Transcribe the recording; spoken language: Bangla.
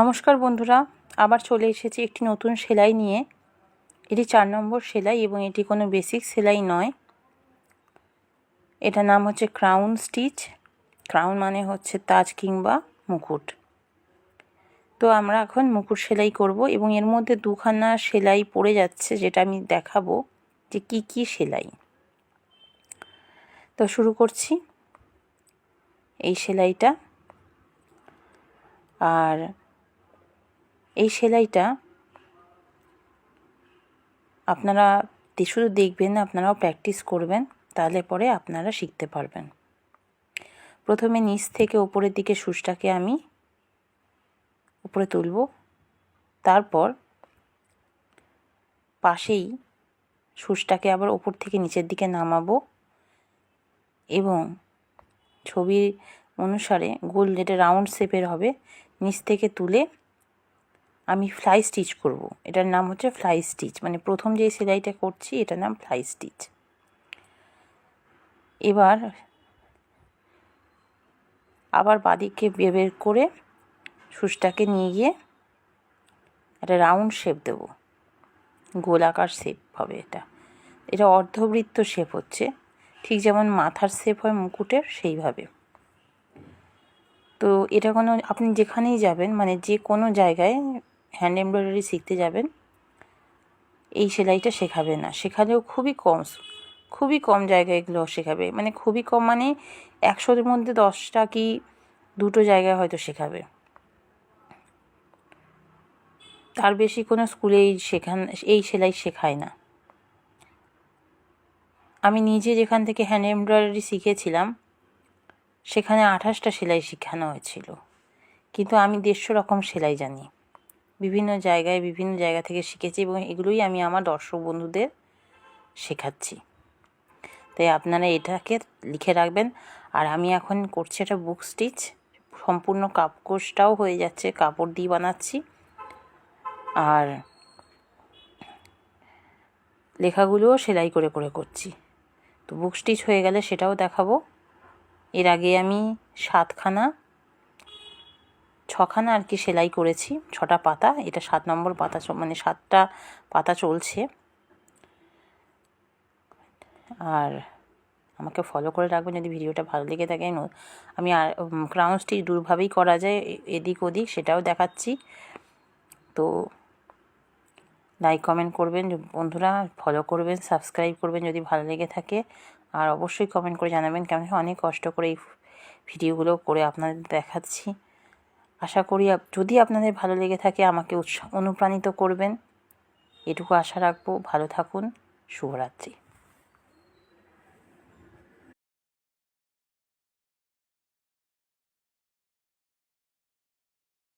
নমস্কার বন্ধুরা, আবার চলে এসেছি একটি নতুন সেলাই নিয়ে। এটি চার নম্বর সেলাই এবং এটি কোনো বেসিক সেলাই নয়। এটা নাম হচ্ছে ক্রাউন স্টিচ ক্রাউন মানে হচ্ছে তাজ কিংবা মুকুট। তো আমরা এখন মুকুট সেলাই করব এবং এর মধ্যে দুখানা সেলাই পড়ে যাচ্ছে, যেটা আমি দেখাবো যে কি কি সেলাই। তো শুরু করছি এই সেলাইটা। আর এই সেলাইটা আপনারা শুধু দেখবেন না আপনারাও প্র্যাকটিস করবেন, তাহলে পরে আপনারা শিখতে পারবেন। প্রথমে নিচ থেকে ওপরের দিকে সুচটাকে আমি উপরে তুলব। তারপর পাশেই সুচটাকে আবার ওপর থেকে নিচের দিকে নামাবো এবং ছবির অনুসারে গোল যেটা রাউন্ড শেপের হবে, নিচ থেকে তুলে আমি ফ্লাই স্টিচ করব। এটার নাম হচ্ছে ফ্লাই স্টিচ মানে প্রথম যে সেলাইটা করছি, এটার নাম ফ্লাই স্টিচ এবার আবার বাদিককে বের করে সুচটাকে নিয়ে গিয়ে একটা রাউন্ড শেপ দেব। গোলাকার শেপ হবে এটা। এটা অর্ধবৃত্ত শেপ হচ্ছে। ঠিক যেমন মাথার শেপ হয়, মুকুটের সেইভাবে। তো এটা কোনো, আপনি যেখানেই যাবেন মানে যে কোনো জায়গায় হ্যান্ড এমব্রয়ডারি শিখতে যাবেন, এই সেলাইটা শেখাবে না। শেখালেও খুবই কম খুবই কম জায়গায় এগুলো শেখাবে। মানে খুবই কম মানে একশোর মধ্যে দশটা কি দুটো জায়গায় হয়তো শেখাবে। তার বেশি কোনো স্কুলে এই শেখান, এই সেলাই শেখায় না। আমি নিজে যেখান থেকে হ্যান্ড এমব্রয়ডারি শিখেছিলাম, সেখানে আঠাশটা সেলাই শেখানো হয়েছিল। কিন্তু আমি দেড়শো রকম সেলাই জানি। বিভিন্ন জায়গায়, বিভিন্ন জায়গা থেকে শিখেছি এবং এগুলোই আমি আমার দর্শক বন্ধুদের শেখাচ্ছি। তাই আপনারা এটাকে লিখে রাখবেন। আর আমি এখন করছি একটা বুক স্টিচ সম্পূর্ণ কাপকোষটাও হয়ে যাচ্ছে, কাপড় দিয়ে বানাচ্ছি। আর লেখাগুলোও সেলাই করে করে করছি। তো বুক স্টিচ হয়ে গেলে সেটাও দেখাবো। এর আগে আমি সাতখানা ছখানা আর কি সেলাই করেছি, ছটা পাতা, এটা সাত নম্বর পাতা মানে সাতটা পাতা চলছে। আর আমাকে ফলো করে রাখবেন যদি ভিডিওটা ভালো লেগে থাকে। আমি আর ক্রাউন স্টিচ দুভাবেই করা যায় এদিক ওদিক সেটাও দেখাচ্ছি। তো লাইক কমেন্ট করবেন বন্ধুরা ফলো করবেন সাবস্ক্রাইব করবেন যদি ভালো লেগে থাকে। আর অবশ্যই কমেন্ট করে জানাবেন কেমন, অনেক কষ্ট করে এই ভিডিওগুলো করে আপনাদের দেখাচ্ছি। আশা করি যদি আপনাদের ভালো লেগে থাকে, আমাকে উৎসাহ অনুপ্রাণিত করবেন। এটুকু আশা রাখব। ভালো থাকুন। শুভরাত্রি।